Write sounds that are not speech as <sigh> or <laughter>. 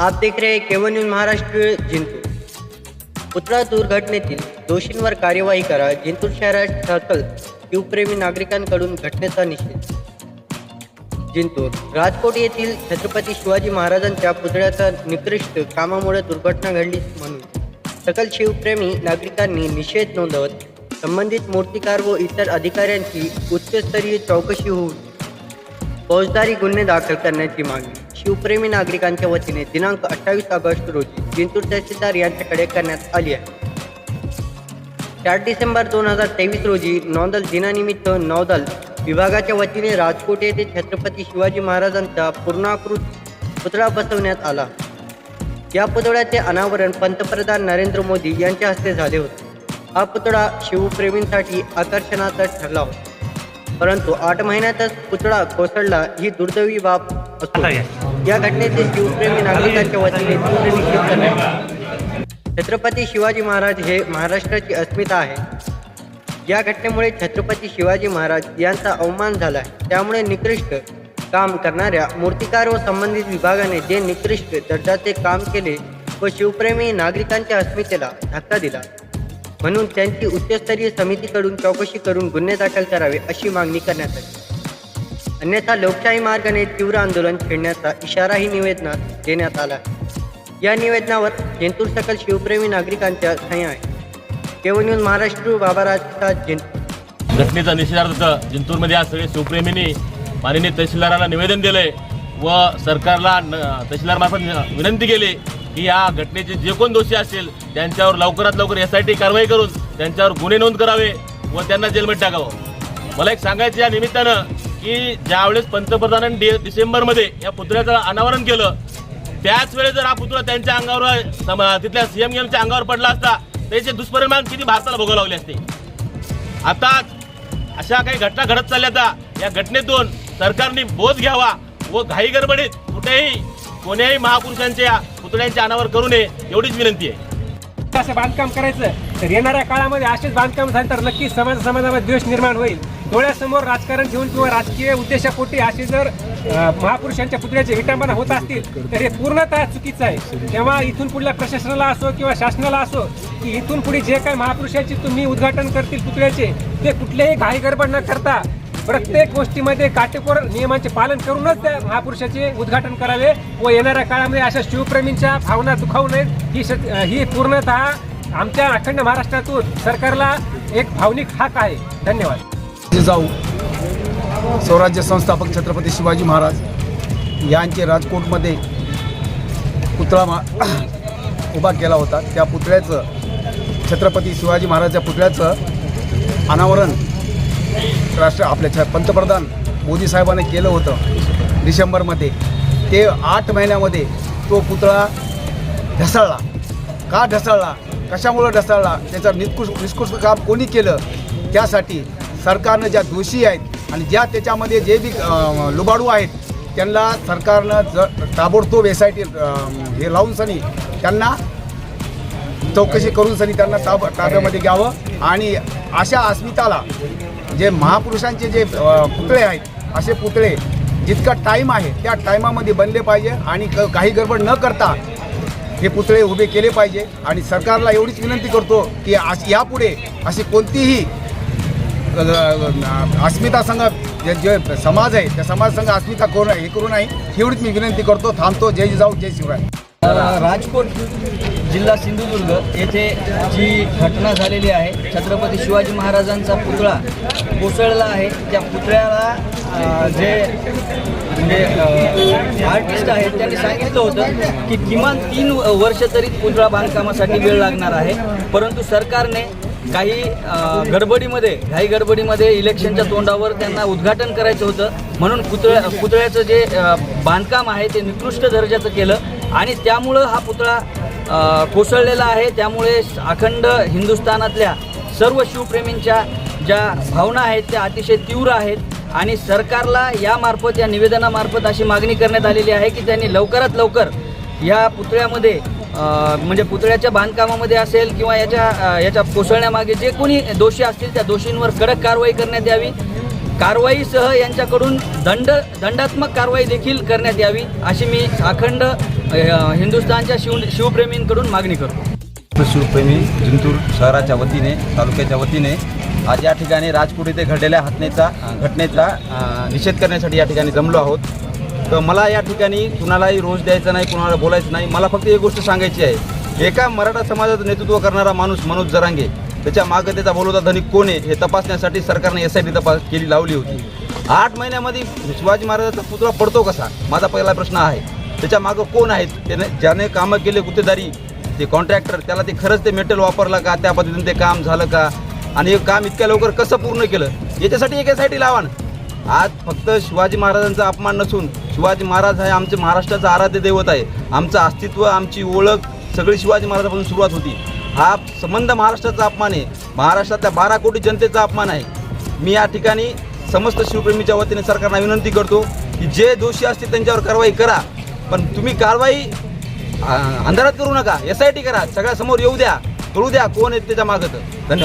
आप देख रहे हैं केवन न्यूज महाराष्ट्र जिंतूर। पुतळा दुर्घटनेतील दोषींवर कार्यवाही करा जिंतूर शहरात सकल शिवप्रेमी नागरिकांकडून घटनेचा निषेध। जिंतूर राजकोट येथील छत्रपती शिवाजी महाराजांच्या पुतळ्याचा निकृष्ट कामामुळे दुर्घटना घडली म्हणून सकल शिवप्रेमी नागरिकांनी निषेध नोंदवत संबंधित मूर्तिकार व इतर अधिकाऱ्यांची उच्चस्तरीय चौकशी होऊन फौजदारी गुन्हे दाखल करण्याची मागणी। शिवप्रेमी नागरिकांच्या वतीने दिनांक अठ्ठावीस ऑगस्ट रोजी जिंतूर तहसीलदार यांच्याकडे करण्यात आली आहे. चार डिसेंबर दोन हजार तेवीस रोजी नौदल दिनानिमित्त नौदल विभागाच्या वतीने राजकोट येथे छत्रपती शिवाजी महाराजांचा पूर्णाकृत पुतळा बसवण्यात आला. या पुतळ्याचे अनावरण पंतप्रधान नरेंद्र मोदी यांच्या हस्ते झाले होते. हा पुतळा शिवप्रेमींसाठी आकर्षणाचा ठरला होता. परंतु आठ महिन्यातच पुतळा कोसळला ही दुर्दैवी बाब असून या घटनेचे शिवप्रेमी नागरिकांच्या वतीने तीव्र निषेध करण्यात आला. छत्रपती शिवाजी महाराज हे महाराष्ट्राची अस्मिता आहे. या घटनेमुळे छत्रपती शिवाजी महाराज यांचा अवमान झाला आहे. त्यामुळे निकृष्ट काम करणाऱ्या मूर्तिकार व संबंधित विभागाने जे निकृष्ट दर्जाचे काम केले व शिवप्रेमी नागरिकांच्या अस्मितेला धक्का दिला. म्हणून त्यांची उच्चस्तरीय समितीकडून चौकशी करून गुन्हे दाखल करावे अशी मागणी करण्यात आली. अन्यथा लोकशाही मार्गाने तीव्र आंदोलन छेडण्याचा इशाराही निवेदनात देण्यात आला. या निवेदनावर जेंतूर सकल शिवप्रेमी नागरिकांच्या सह्या आहे केवळ न्यूज महाराष्ट्र बाबाराजचा जिंतूर घटनेचा निषेधार्थ जिंतूरमध्ये आज सगळे शिवप्रेमींनी माननीय तहसीलदाराला निवेदन दिले व सरकारला न- तहसीलदारमार्फत विनंती केली की या घटनेचे जे कोण दोषी असतील त्यांच्यावर लवकरात लवकर एस आय टी कारवाई करून त्यांच्यावर गुन्हे नोंद करावे व त्यांना जेलमध्ये टाकावं. मला एक सांगायचं या निमित्तानं की ज्यावेळेस पंतप्रधानांनी डि डिसेंबरमध्ये या पुतळ्याचं अनावरण केलं त्याच वेळेस जर हा पुतळा त्यांच्या अंगावर तिथल्या सीएम एमच्या अंगावर पडला असता त्याचे दुष्परिणाम किती भारताला भोगावं लावले असते? आता अशा काही घटना घडत चालल्या आता या घटनेतून सरकारने बोध घ्यावा व घाई गडबडीत कुठेही कोण्याही महापुरुषांच्या पुतळ्यांचे अनावर करू नये एवढीच विनंती आहे. असं बांधकाम करायचं? तर येणाऱ्या काळामध्ये असेच बांधकाम झाले तर नक्कीच समाज समाजामध्ये द्वेष निर्माण होईल. डोळ्यासमोर राजकारण ठेवून किंवा राजकीय उद्देशापोटी असे जर महापुरुषांच्या पुतळ्याचे विटंबना होत असतील तर हे पूर्णतः चुकीचं आहे. तेव्हा इथून पुढल्या प्रशासनाला असो किंवा शासनाला असो की इथून पुढे जे काही महापुरुषांची तुम्ही उद्घाटन करतील पुतळ्याचे ते कुठलेही घाई गडबड न करता प्रत्येक गोष्टीमध्ये काटेकोर नियमांचे पालन करूनच त्या महापुरुषाचे उद्घाटन करावे व येणाऱ्या काळामध्ये अशा शिवप्रेमींच्या भावना दुखावू नयेत. ही ही पूर्णतः आमच्या अखंड महाराष्ट्रातून सरकारला एक भावनिक हक आहे. धन्यवाद. जाऊ. स्वराज्य संस्थापक छत्रपती शिवाजी महाराज यांचे राजकोटमध्ये पुतळा मा <clears throat> उभा केला होता. त्या पुतळ्याचं छत्रपती शिवाजी महाराजच्या पुतळ्याचं अनावरण राष्ट्र आपल्या छ पंतप्रधान मोदी साहेबांनी केलं होतं डिसेंबरमध्ये. ते आठ महिन्यामध्ये तो पुतळा ढसळला. का ढसळला? कशामुळं ढसळला? त्याचं निष्कृष निष्कृष्ट काम कोणी केलं? त्यासाठी सरकारनं ज्या दोषी आहेत आणि ज्या त्याच्यामध्ये जे बी लुबाडू आहेत त्यांना सरकारनं ज ताबडतोब एस आय टी हे लावून सनी त्यांना चौकशी करून सनी त्यांना ताब ताब्यामध्ये घ्यावं आणि अशा अस्मिताला जे महापुरुषांचे जे पुतळे आहेत असे पुतळे जितका टाईम आहे त्या टायमामध्ये बनले पाहिजे आणि क- काही गडबड न करता हे पुतळे उभे केले पाहिजे. आणि सरकारला एवढीच विनंती करतो की आज यापुढे अशी कोणतीही अस्मिता संघ जे जे समाज आहे त्या समाज संघ अस्मिता करू हे करू नाही एवढीच मी विनंती करतो. थांबतो. जय जिजाऊ जय शिवराय. राजकोट जिल्हा सिंधुदुर्ग येथे जी घटना झालेली आहे छत्रपती शिवाजी महाराजांचा पुतळा कोसळला आहे. त्या पुतळ्याला जे म्हणजे आर्टिस्ट आहेत त्यांनी सांगितलं होतं की किमान तीन वर्ष तरी पुतळा बांधकामासाठी वेळ लागणार आहे. परंतु सरकारने काही गडबडीमध्ये काही गडबडीमध्ये इलेक्शनच्या तोंडावर त्यांना उद्घाटन करायचं होतं. म्हणून पुतळ्या पुतळ्याचं जे बांधकाम आहे ते निकृष्ट दर्जाचं केलं. आणि त्यामुळं हा पुतळा कोसळलेला आहे. त्यामुळे अखंड हिंदुस्थानातल्या सर्व शिवप्रेमींच्या ज्या भावना आहेत त्या अतिशय तीव्र आहेत. आणि सरकारला यामार्फत या निवेदनामार्फत अशी मागणी करण्यात आलेली आहे की त्यांनी लवकरात लवकर या पुतळ्यामध्ये म्हणजे पुतळ्याच्या बांधकामामध्ये असेल किंवा याच्या याच्या कोसळण्यामागे जे कोणी दोषी असतील त्या दोषींवर कडक कारवाई करण्यात यावी. कारवाईसह यांच्याकडून दंड दंडात्मक कारवाई देखील करण्यात यावी अशी मी अखंड हिंदुस्थानच्या शिव शिवप्रेमींकडून मागणी करतो. शिवप्रेमी जिंतूर शहराच्या वतीने तालुक्याच्या वतीने आज या ठिकाणी राजकोट येथे घडलेल्या हत्नेचा घटनेचा निषेध करण्यासाठी या ठिकाणी जमलो आहोत. तर मला या ठिकाणी कुणालाही रोष द्यायचा नाही कुणाला बोलायचं नाही. मला फक्त एक गोष्ट सांगायची आहे. एका मराठा समाजाचं नेतृत्व करणारा माणूस मनोज जरांगे त्याच्या मागं त्याचा बोलवता धनिक कोण आहे हे तपासण्यासाठी सरकारने एस आय टी तपास केली लावली होती. आठ महिन्यामध्ये शिवाजी महाराजाचा पुतळा पडतो कसा? माझा पहिला प्रश्न आहे. त्याच्या मागं कोण आहेत? त्याने ज्याने कामं केले गुत्तेदारी ते कॉन्ट्रॅक्टर त्याला ते खरंच ते मेटल वापरलं का? त्या पद्धतीने ते काम झालं का? आणि हे काम इतक्या लवकर कसं पूर्ण केलं? याच्यासाठी एक एस लावा आज फक्त शिवाजी महाराजांचा अपमान नसून शिवाजी महाराज हे आमचे महाराष्ट्राचं आराध्य दैवत आहे. आमचं अस्तित्व आमची ओळख सगळी शिवाजी महाराजापासून सुरुवात होती. हा संबंध महाराष्ट्राचा अपमान आहे. महाराष्ट्रातल्या बारा कोटी जनतेचा अपमान आहे. मी या ठिकाणी समस्त शिवप्रेमीच्या वतीने सरकारला विनंती करतो की जे दोषी असतील त्यांच्यावर कारवाई करा. पण तुम्ही कारवाई अंधारात करू नका. एस आय टी करा. सगळ्यासमोर येऊ द्या कळू द्या कोण आहेत त्याच्या मागं. धन्यवाद.